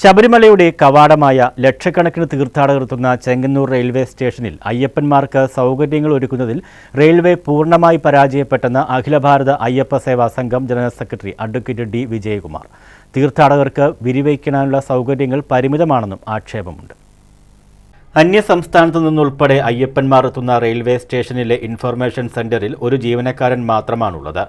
ശബരിമലയുടെ കവാടമായ ലക്ഷക്കണക്കിന് തീർത്ഥാടകർ എത്തുന്ന ചെങ്ങന്നൂർ റെയിൽവേ സ്റ്റേഷനിൽ അയ്യപ്പന്മാർക്ക് സൗകര്യങ്ങൾ ഒരുക്കുന്നതിൽ റെയിൽവേ പൂർണമായി പരാജയപ്പെട്ടെന്ന് അഖില Bharatha Ayyappa Seva Sangham general secretary advocate D Vijayakumar. തീർത്ഥാടകർക്ക് വിരിവയ്ക്കാനുള്ള സൗകര്യങ്ങൾ പരിമിതമാണെന്നും ആക്ഷേപമുണ്ട്. അന്യ സംസ്ഥാനത്തു നിന്നുൾപ്പെടെ അയ്യപ്പന്മാർ എത്തുന്ന റെയിൽവേ സ്റ്റേഷനിലെ ഇൻഫർമേഷൻ സെന്ററിൽ ഒരു ജീവനക്കാരൻ മാത്രമാണുള്ളത്.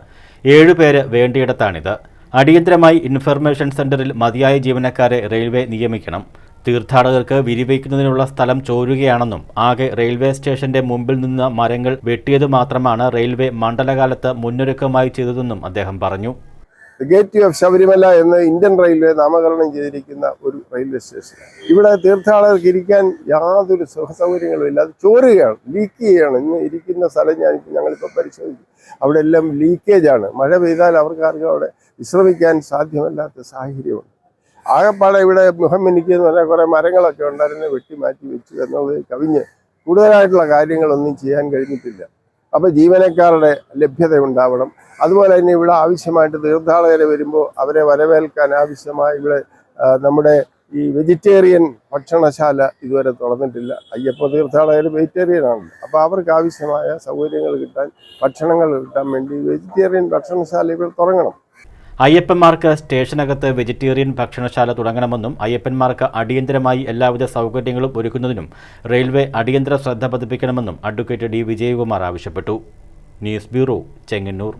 ഏഴുപേര് വേണ്ടിയിടത്താണിത്. അടിയന്തരമായി ഇൻഫർമേഷൻ സെന്ററിൽ മതിയായ ജീവനക്കാരെ റെയിൽവേ നിയമിക്കണം. തീർത്ഥാടകർക്ക് വിരിവയ്ക്കുന്നതിനുള്ള സ്ഥലം ചോരുകയാണെന്നും ആകെ റെയിൽവേ സ്റ്റേഷന്റെ മുമ്പിൽ നിന്ന് മരങ്ങൾ വെട്ടിയത് മാത്രമാണ് റെയിൽവേ മണ്ഡലകാലത്ത് മുന്നൊരുക്കമായി ചെയ്തതെന്നും അദ്ദേഹം പറഞ്ഞു. ഗേറ്റ് ഓഫ് ശബരിമല എന്ന് ഇന്ത്യൻ റെയിൽവേ നാമകരണം ചെയ്തിരിക്കുന്ന ഒരു റെയിൽവേ സ്റ്റേഷൻ ഇവിടെ തീർത്ഥാടകർക്ക് ഇരിക്കാൻ യാതൊരു സുഖ സൗകര്യങ്ങളും ഇല്ല. അത് ചോരുകയാണ് ലീക്ക് ചെയ്യുകയാണ് ഇന്ന് ഇരിക്കുന്ന സ്ഥലം ഞാൻ ഞങ്ങളിപ്പോൾ പരിശോധിച്ചു അവിടെ എല്ലാം ലീക്കേജ് ആണ്. മഴ പെയ്താൽ അവർക്ക് ആർക്കും അവിടെ വിശ്രമിക്കാൻ സാധ്യമല്ലാത്ത സാഹചര്യമുണ്ട്. ആകെപ്പാടെ ഇവിടെ മുഖം മിനിക്കെന്ന് പറഞ്ഞാൽ കുറേ മരങ്ങളൊക്കെ ഉണ്ടായിരുന്നു. വെട്ടി മാറ്റി വെച്ചു എന്നുള്ളത് കവിഞ്ഞ് കൂടുതലായിട്ടുള്ള കാര്യങ്ങളൊന്നും ചെയ്യാൻ കഴിഞ്ഞിട്ടില്ല. അപ്പോൾ ജീവനക്കാരുടെ ലഭ്യത ഉണ്ടാവണം അതുപോലെ തന്നെ ഇവിടെ ആവശ്യമായിട്ട് തീർത്ഥാടകരെ വരുമ്പോൾ അവരെ വരവേൽക്കാൻ ആവശ്യമായി ഇവിടെ നമ്മുടെ ഈ വെജിറ്റേറിയൻ ഭക്ഷണശാല ഇതുവരെ തുറന്നിട്ടില്ല. അയ്യപ്പ തീർത്ഥാടകർ വെജിറ്റേറിയൻ ആണ്. അപ്പോൾ അവർക്ക് ആവശ്യമായ സൗകര്യങ്ങൾ കിട്ടാൻ ഭക്ഷണങ്ങൾ കിട്ടാൻ വേണ്ടി വെജിറ്റേറിയൻ ഭക്ഷണശാല ഭക്ഷണശാലകൾ തുടങ്ങണം അയ്യപ്പന്മാർക്ക് സ്റ്റേഷനകത്ത് വെജിറ്റേറിയൻ ഭക്ഷണശാല തുടങ്ങണമെന്നും അയ്യപ്പന്മാർക്ക് അടിയന്തരമായി എല്ലാവിധ സൗകര്യങ്ങളും ഒരുക്കുന്നതിനും റെയിൽവേ അടിയന്തര ശ്രദ്ധ പതിപ്പിക്കണമെന്നും അഡ്വക്കേറ്റ് ഡി വിജയകുമാർ ആവശ്യപ്പെട്ടു. News bureau Chengannur.